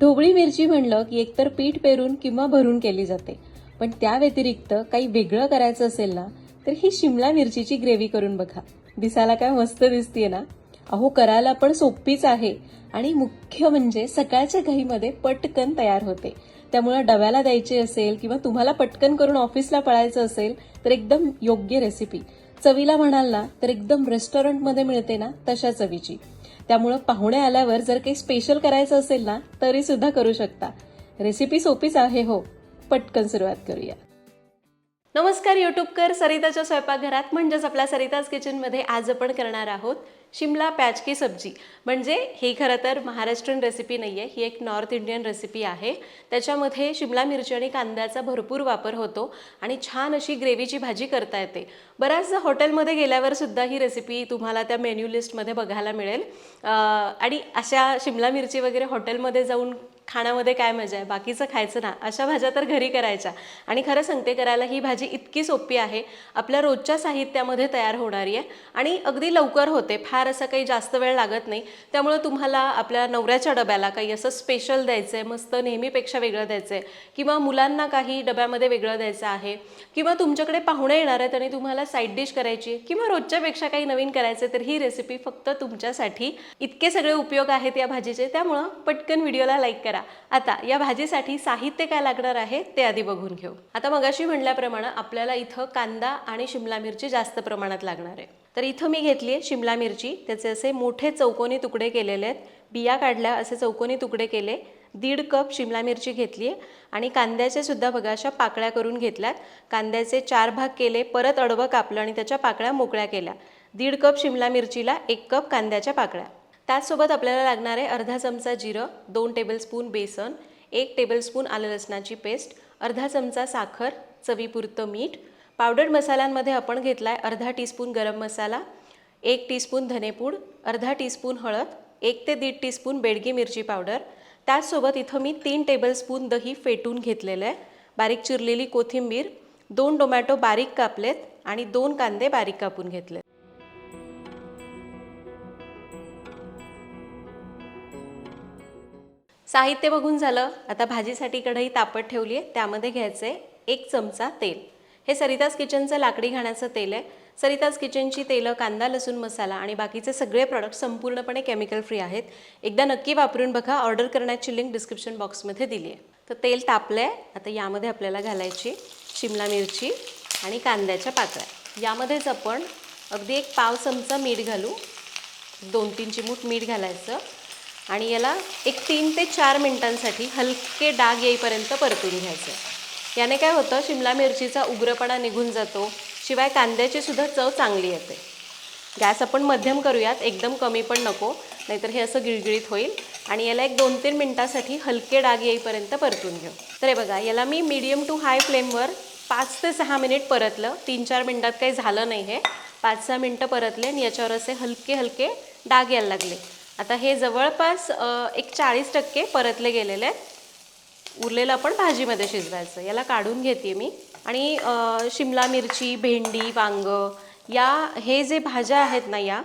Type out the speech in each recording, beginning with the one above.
ढोबळी मिरची म्हणलं की एकतर पीठ पेरून किंवा भरून केली जाते. पण त्या व्यतिरिक्त काही वेगळं करायचं असेल ना तर ही शिमला मिरचीची ग्रेव्ही करून बघा. दिसायला काय मस्त दिसतीये ना? अहो करायला पण सोपीच आहे. आणि मुख्य म्हणजे सकाळच्या घाईमध्ये पटकन तयार होते. त्यामुळे डब्याला द्यायची असेल किंवा तुम्हाला पटकन करून ऑफिसला पळायचं असेल तर एकदम योग्य रेसिपी. चवीला म्हणाल ना तर एकदम रेस्टॉरंटमध्ये मिळते ना तशा चवीची. त्यामुळं पाहुणे आल्यावर जर काही स्पेशल करायचं असेल ना तरी सुद्धा करू शकता. रेसिपी सोपीच आहे हो. पटकन सुरुवात करूया. नमस्कार युट्यूबकर सरिताच्या स्वयंपाकघरात म्हणजेच आपल्या सरिताज किचनमध्ये आज आपण करणार आहोत शिमला प्याज की सब्जी. म्हणजे ही खरं तर महाराष्ट्रीयन रेसिपी नाही आहे ही एक नॉर्थ इंडियन रेसिपी आहे. त्याच्यामध्ये शिमला मिरची आणि कांद्याचा भरपूर वापर होतो आणि छान अशी ग्रेव्हीची भाजी करता येते. बऱ्याचदा हॉटेलमध्ये गेल्यावर सुद्धा ही रेसिपी तुम्हाला त्या मेन्यू लिस्टमध्ये बघायला मिळेल. आणि अशा शिमला मिरची वगैरे हॉटेलमध्ये जाऊन खाण्यामध्ये काय मजा आहे? बाकीचं खायचं ना? अशा भाज्या तर घरी करायच्या. आणि खरं सांगते करायला ही भाजी इतकी सोपी आहे. आपल्या रोजच्या साहित्यामध्ये तयार होणारी आहे. आणि अगदी लवकर होते. फार असं काही जास्त वेळ लागत नाही. त्यामुळे तुम्हाला आपल्या नवऱ्याच्या डब्याला काही असं स्पेशल द्यायचं आहे मस्त नेहमीपेक्षा वेगळं द्यायचं आहे किंवा मुलांना काही डब्यामध्ये वेगळं द्यायचं आहे. किंवा तुमच्याकडे पाहुणे येणार आहेत आणि तुम्हाला साईड डिश करायची आहे. किंवा रोजच्यापेक्षा काही नवीन करायचं आहे तर ही रेसिपी फक्त तुमच्यासाठी इतके सगळे उपयोग आहेत या भाजीचे. त्यामुळं पटकन व्हिडिओला लाईक करा. आता या भाजीसाठी साहित्य काय लागणार आहे ते आधी बघून घेऊ. आता मगाशी म्हणल्याप्रमाणे आपल्याला इथं कांदा आणि शिमला मिरची जास्त प्रमाणात लागणार आहे. तर इथं मी घेतली आहे शिमला मिरची. त्याचे असे मोठे चौकोनी तुकडे केलेले आहेत. बिया काढल्या असे चौकोनी तुकडे केले. दीड कप शिमला मिरची घेतली आहे आणि कांद्याचे सुद्धा बघा अशा पाकळ्या करून घेतल्यात. कांद्याचे चार भाग केले परत अडवं कापलं आणि त्याच्या पाकळ्या मोकळ्या केल्या. दीड कप शिमला मिरचीला एक कप कांद्याच्या पाकळ्या. त्याचसोबत आपल्याला लागणार आहे अर्धा चमचा जिरं दोन टेबलस्पून बेसन एक टेबलस्पून आलं लसणाची पेस्ट अर्धा चमचा साखर चवीपुरतं मीठ. पावडर मसाल्यांमध्ये आपण घेतला आहे अर्धा टीस्पून गरम मसाला एक टीस्पून धनेपूड अर्धा टीस्पून हळद एक ते दीड टीस्पून बेडगी मिरची पावडर त्याचसोबत इथं मी तीन टेबलस्पून दही फेटून घेतलेलं आहे. बारीक चिरलेली कोथिंबीर दोन टोमॅटो बारीक कापलेत आणि दोन कांदे बारीक कापून घेतलेत. साहित्य बघून झालं. आता भाजीसाठी कढई तापत ठेवली आहे त्यामध्ये घ्यायचं आहे एक चमचा तेल. हे सरिताज किचनचं लाकडी घाण्याचं तेल आहे. सरिताज किचनची तेलं कांदा लसूण मसाला आणि बाकीचे सगळे प्रॉडक्ट संपूर्णपणे केमिकल फ्री आहेत. एकदा नक्की वापरून बघा. ऑर्डर करण्याची लिंक डिस्क्रिप्शन बॉक्समध्ये दिली आहे. तर तेल तापलं आहे आता यामध्ये आपल्याला घालायची शिमला मिरची आणि कांद्याच्या पाकळ्या. यामध्येच आपण अगदी एक पाव चमचा मीठ घालू. दोन तीन चिमूट मीठ घालायचं. आणि याला एक तीन ते चार मिनटांसाठी हलके डाग येईपर्यंत परतून घ्यायचं. याने काय होतं शिमला मिरचीचा उग्रपणा निघून जातो शिवाय कांद्याची सुद्धा चव चांगली येते. गॅस आपण मध्यम करूयात एकदम कमी पण नको नाहीतर हे असं गिळगिळीत होईल आणि याला एक दोन तीन मिनटासाठी हलके डाग येईपर्यंत परतून घेऊ. तर हे बघा याला मी मीडियम टू हाय फ्लेमवर पाच ते सहा मिनिट परतलं. तीन चार मिनटात काही झालं नाही हे. पाच सहा मिनटं परतले आणि याच्यावर असे हलके हलके डाग यायला लागले. आता हे जवळपास एक चाळीस टक्के परतले गेलेले आहेत. उरलेलं आपण भाजीमध्ये शिजवायचं. याला काढून घेते मी. आणि शिमला मिरची भेंडी वांग या हे जे भाज्या आहेत ना या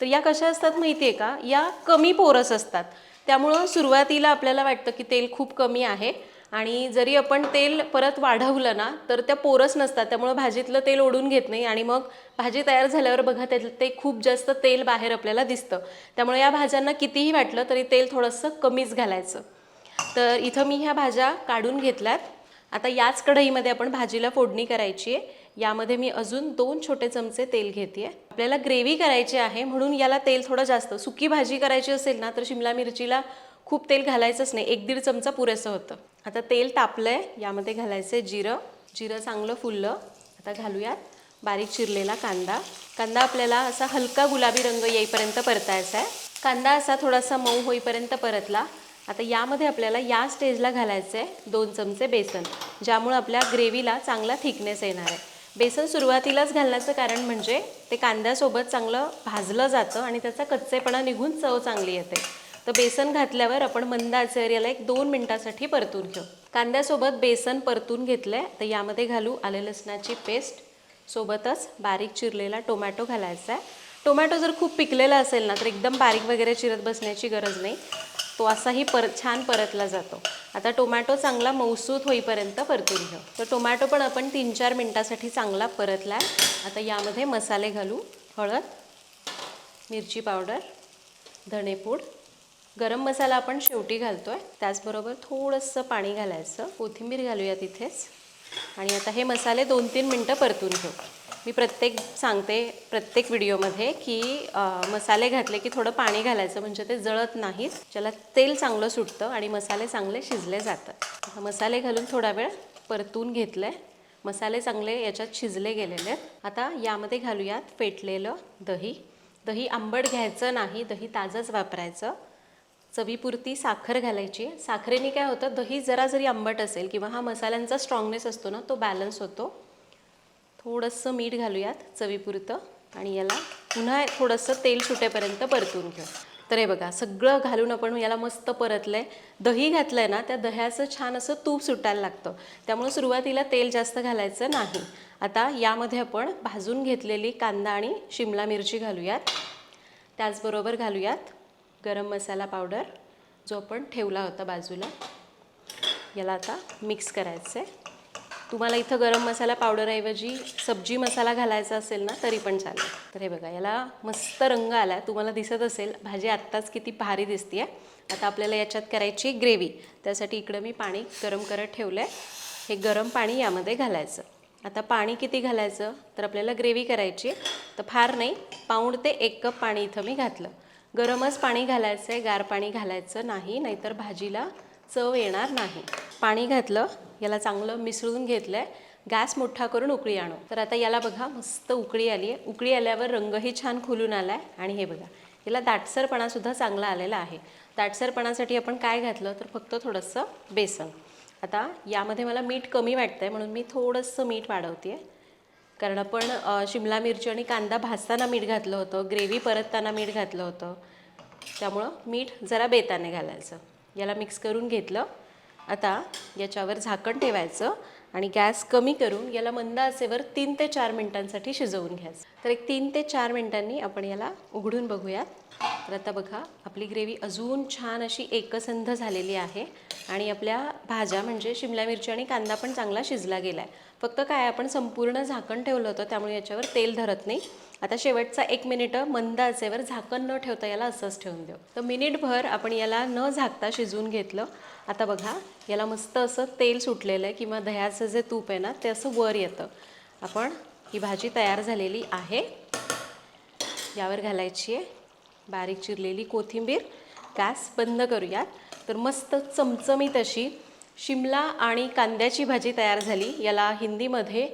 तर या कशा असतात माहिती आहे का? या कमी पोरस असतात. त्यामुळं सुरुवातीला आपल्याला वाटतं की तेल खूप कमी आहे. आणि जरी आपण तेल परत वाढवलं ना तर त्या पोरस नसतात. त्यामुळं भाजीतलं तेल ओढून घेत नाही आणि मग भाजी तयार झाल्यावर बघा त्यात ते खूप जास्त तेल बाहेर आपल्याला दिसतं. त्यामुळे या भाज्यांना कितीही वाटलं तरी तेल थोडंसं कमीच घालायचं. तर इथं मी ह्या भाज्या काढून घेतल्यात. आता याच कढईमध्ये आपण भाजीला फोडणी करायची आहे. यामध्ये मी अजून दोन छोटे चमचे तेल घेते आपल्याला ग्रेव्ही करायची आहे म्हणून याला तेल थोडं जास्त. सुकी भाजी करायची असेल ना तर शिमला मिरचीला खूप तेल घालायचंच नाही. एक दीड चमचा पुरेसं होतं. आता तेल तापलं आहे यामध्ये घालायचं आहे जिरं. जिरं चांगलं फुललं. आता घालूयात. बारीक चिरलेला कांदा. कांदा आपल्याला असा हलका गुलाबी रंग येईपर्यंत परतायचा आहे. कांदा असा थोडासा मऊ होईपर्यंत परतला. आता यामध्ये आपल्याला या स्टेजला घालायचं आहे दोन चमचे बेसन ज्यामुळे आपल्या ग्रेव्हीला चांगला थिकनेस येणार आहे. बेसन सुरुवातीलाच घालण्याचं कारण म्हणजे ते कांद्यासोबत चांगलं भाजलं जातं आणि त्याचा कच्चेपणा निघून चव चांगली येते. तर बेसन घातल्यावर आपण मंद आचेवर याला एक दोन मिनटासाठी परतून घेऊ. कांद्यासोबत बेसन परतून घेतलं आहे तर यामध्ये घालू आले लसणाची पेस्ट. सोबतच बारीक चिरलेला टोमॅटो घालायचा आहे टोमॅटो जर खूप पिकलेला असेल ना तर एकदम बारीक वगैरे चिरत बसण्याची गरज नाही. तो असाही पर छान परतला जातो. आता टोमॅटो चांगला मौसूत होईपर्यंत परतून घेऊ. तर टोमॅटो पण आपण तीन चार मिनटासाठी चांगला परतला आहे आता यामध्ये मसाले घालू हळद मिरची पावडर धणेपूड गरम मसाला आपण शेवटी घालतो आहे त्याचबरोबर थोडंसं पाणी घालायचं. कोथिंबीर घालूया तिथेच. आणि आता हे मसाले दोन तीन मिनटं परतून घेऊ. मी प्रत्येक सांगते प्रत्येक व्हिडिओमध्ये की मसाले घातले की थोडं पाणी घालायचं म्हणजे ते जळत नाहीत. ज्याला तेल चांगलं सुटतं आणि मसाले चांगले शिजले जातात. मसाले घालून थोडा वेळ परतून घेतलं आहे मसाले चांगले याच्यात शिजले गेलेले. आहेत आता यामध्ये घालूयात फेटलेलं दही. दही आंबट घ्यायचं नाही दही ताजंच वापरायचं. चवीपुरती साखर घालायची. साखरेने काय होतं दही जरा जरी आंबट असेल किंवा हा मसाल्यांचा स्ट्रॉंगनेस असतो ना तो बॅलन्स होतो. थोडंसं मीठ घालूयात चवीपुरतं आणि याला पुन्हा थोडंसं तेल सुटेपर्यंत परतून घेऊ. तर हे बघा सगळं घालून आपण याला मस्त परतलं आहे दही घातलं आहे ना त्या दह्याचं छान असं तूप सुटायला लागतं. त्यामुळे सुरुवातीला तेल जास्त घालायचं नाही. आता यामध्ये आपण भाजून घेतलेली कांदा आणि शिमला मिरची घालूयात. त्याचबरोबर घालूयात गरम मसाला पावडर जो आपण ठेवला होता बाजूला याला आता मिक्स करायचं आहे तुम्हाला इथं गरम मसाला पावडरऐवजी सब्जी मसाला घालायचा असेल ना तरी पण चालेल. तर हे बघा याला मस्त रंग आला आहे तुम्हाला दिसत असेल भाजी आत्ताच किती भारी दिसते आहे आता आपल्याला याच्यात करायची ग्रेव्ही. त्यासाठी इकडं मी पाणी गरम करत ठेवलं आहे हे गरम पाणी यामध्ये घालायचं. आता पाणी किती घालायचं? तर आपल्याला ग्रेव्ही करायची आहे. तर फार नाही पाऊण ते एक कप पाणी इथं मी घातलं. गरमच पाणी घालायचं आहे गार पाणी घालायचं नाही नाहीतर भाजीला चव येणार नाही. पाणी घातलं याला चांगलं मिसळून घेतलं आहे गॅस मोठा करून उकळी आणू. तर आता याला बघा मस्त उकळी आली आहे. उकळी आल्यावर रंगही छान खुलून आला आहे आणि हे बघा याला दाटसरपणासुद्धा चांगला आलेला आहे. दाटसरपणासाठी आपण काय घातलं? तर फक्त थोडंसं बेसन. आता यामध्ये मला मीठ कमी वाटतं आहे म्हणून मी थोडंसं मीठ वाढवते आहे कारण आपण शिमला मिरची आणि कांदा भाजताना मीठ घातलं होतं ग्रेव्ही परतताना मीठ घातलं होतं. त्यामुळं मीठ जरा बेताने घालायचं. याला मिक्स करून घेतलं. आता याच्यावर झाकण ठेवायचं. आणि गॅस कमी करून याला मंद आचेवर तीन ते चार मिनिटांसाठी शिजवून घ्यायचं. तर एक तीन ते चार मिनिटांनी आपण याला उघडून बघूयात तर आता बघा आपली ग्रेव्ही अजून छान अशी एकसंध झालेली आहे आणि आपल्या भाज्या म्हणजे शिमला मिरची आणि कांदा पण चांगला शिजला गेला आहे फक्त काय आपण संपूर्ण झाकण ठेवलं होतं त्यामुळे याच्यावर तेल धरत नाही. आता शेवटचा एक मिनिटं मंद आचेवर झाकण न ठेवता याला असंच ठेवून देऊ. तर मिनिटभर आपण याला न झाकता शिजवून घेतलं. आता बघा याला मस्त असं तेल सुटलेलं आहे किंवा दह्याचं जे तूप आहे ना ते असं वर येतं. आपण ही भाजी तयार झालेली आहे. यावर घालायची आहे बारीक चिरलेली कोथिंबीर. गॅस बंद करूयात. तर मस्त चमचमीत अशी शिमला आणि कांद्याची भाजी तयार झाली. याला हिंदीमध्ये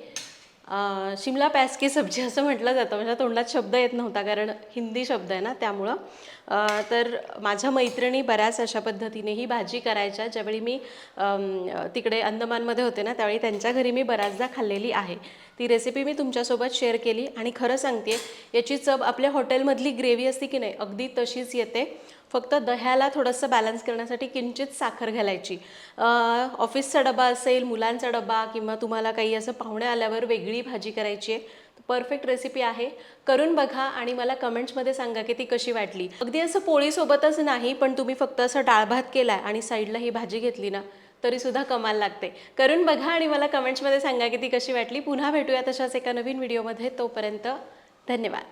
शिमला पॅस की सब्जी असं म्हटलं जातं. म्हणजे माझ्या तोंडात शब्द येत नव्हता कारण हिंदी शब्द आहे ना त्यामुळं. तर माझ्या मैत्रिणी बऱ्याच अशा पद्धतीने ही भाजी करायच्या ज्यावेळी मी तिकडे अंदमानमध्ये होते ना त्यावेळी त्यांच्या घरी मी बऱ्याचदा खाल्लेली आहे. ती रेसिपी मी तुमच्यासोबत शेअर केली आणि खरं सांगते याची चव आपल्या हॉटेलमधली ग्रेव्ही असते की नाही अगदी तशीच येते. फक्त दह्याला थोडंसं बॅलन्स करण्यासाठी किंचित साखर घालायची. ऑफिसचा डबा असेल मुलांचा डबा किंवा तुम्हाला काही असं पाहुणे आल्यावर वेगळी भाजी करायची आहे परफेक्ट रेसिपी आहे. करून बघा आणि मला कमेंट्समध्ये सांगा की ती कशी वाटली. अगदी असं पोळीसोबतच नाही पण तुम्ही फक्त असं डाळ भात केला आणि साईडला ही भाजी घेतली ना तरीसुद्धा कमाल लागते. करून बघा आणि मला कमेंट्समध्ये सांगा की ती कशी वाटली. पुन्हा भेटूया तशाच एका नवीन व्हिडिओमध्ये तोपर्यंत धन्यवाद.